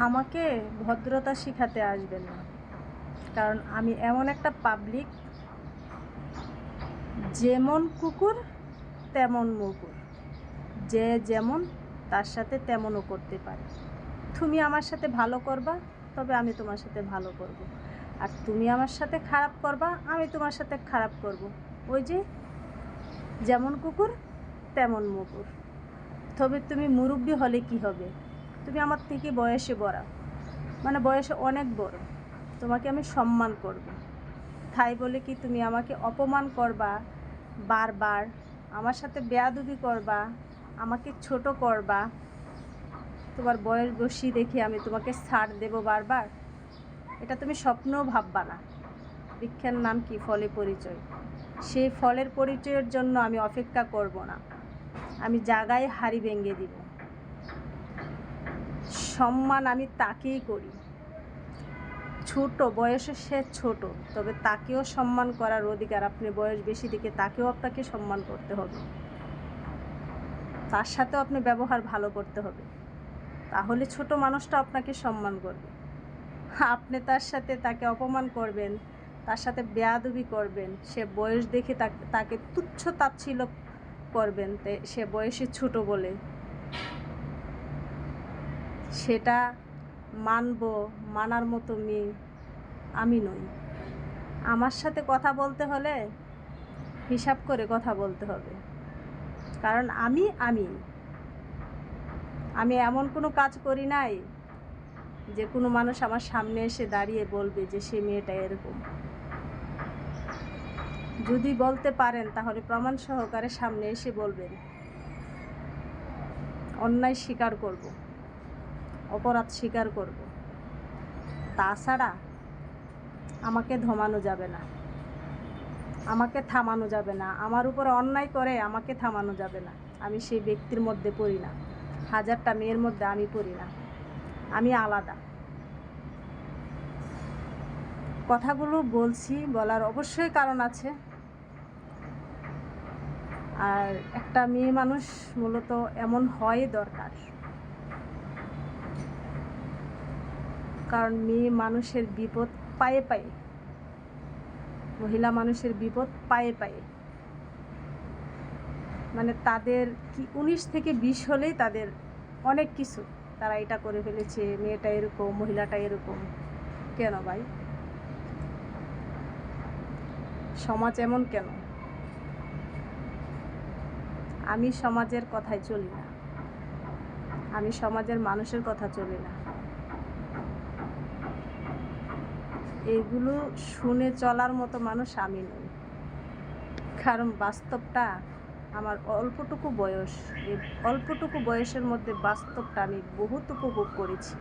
আমাকে ভদ্রতা শিখাতে আসবেন না। কারণ আমি এমন একটা পাবলিক যেমন কুকুর, তেমন মুকুর। যে যেমন, তার সাথে তেমনও করতে পারে। তুমি আমার সাথে ভালো করবা, তবে আমি তোমার সাথে ভালো করব। আর তুমি আমার সাথে খারাপ করবা, আমি তোমার সাথে খারাপ করব। ওই যে, যেমন কুকুর, তেমন মুকুর। তবে তুমি মুরব্বী হলে কি হবে? তুমি আমার থেকে বয়সে বড়া। মানে বয়সে অনেক বড়। তোমাকে আমি সম্মান করব। তাই বলে কি তুমি আমাকে অপমান করবা, বারবার, আমার সাথে বেয়াদুবি করবা, আমাকে ছোট করবা। তোমার বয়স বসি দেখে আমি তোমাকে ছাড় দেব বারবার। এটা তুমি স্বপ্নও ভাববা না। বৃক্ষের নাম কি? ফলে পরিচয়। সেই ফলের পরিচয়ের জন্য আমি অপেক্ষা করব না। আমি জাগায় হাড়ি ভেঙে দিব। সম্মান আমি তাকেই করি। ছোট, বয়সে সে ছোট, তবে তাকেও সম্মান করার অধিকার। আপনি বয়স বেশি দিকে তাকেও আপনাকে সম্মান করতে হবে। তার সাথেও আপনি ব্যবহার ভালো করতে হবে। তাহলে ছোট মানুষটা আপনাকে সম্মান করবে। আপনি তার সাথে তাকে অপমান করবেন, তার সাথে বেয়াদবি করবেন, সে বয়স দেখে তাকে তুচ্ছ তাচ্ছিল্য করবেন সে বয়সে ছোট বলে। সেটা মানব, মানার মতো মেয়ে, আমি নই। আমার সাথে কথা বলতে হলে হিসাব করে কথা বলতে হবে। কারণ আমি আমি। আমি এমন কোনো কাজ করি নাই যে কোনো মানুষ আমার সামনে এসে দাঁড়িয়ে বলবে যে সে মেয়েটা এরকম। যদি বলতে পারেন তাহলে প্রমাণ সহকারে সামনে এসে বলবেন। অন্যায় স্বীকার করব। অপরাধ স্বীকার করব। তাছাড়া আমাকে ধমানো যাবে না। আমাকে থামানো যাবে না। আমার উপর অন্যায় করে আমাকে থামানো যাবে না। আমি সেই ব্যক্তির মধ্যে পড়ি না। হাজারটা মেয়ের মধ্যে আমি পড়ি না। আমি আলাদা। কথাগুলো বলছি, বলার অবশ্যই কারণ আছে। আর একটা মেয়ে মানুষ মূলত এমন হয় দরকার। কারণ মেয়ে মানুষের বিপদ পায়ে পায়ে। মহিলা মানুষের বিপদ পায়ে পায়ে। মানে তাদের কি উনিশ থেকে বিশ হলেই তাদের অনেক কিছু। তারা এটা করে ফেলেছে, মেয়েটা এরকম, মহিলাটা এরকম। কেন ভাই? সমাজ এমন কেন? আমি সমাজের কথায় চলি না। আমি সমাজের মানুষের কথা চলি না। এগুলো শুনে চলার মতো মানুষ আমি নই। কারণ বাস্তবটা আমার অল্পটুকু বয়স। এই অল্পটুকু বয়সের মধ্যে বাস্তবটা আমি বহুত উপভোগ করেছি।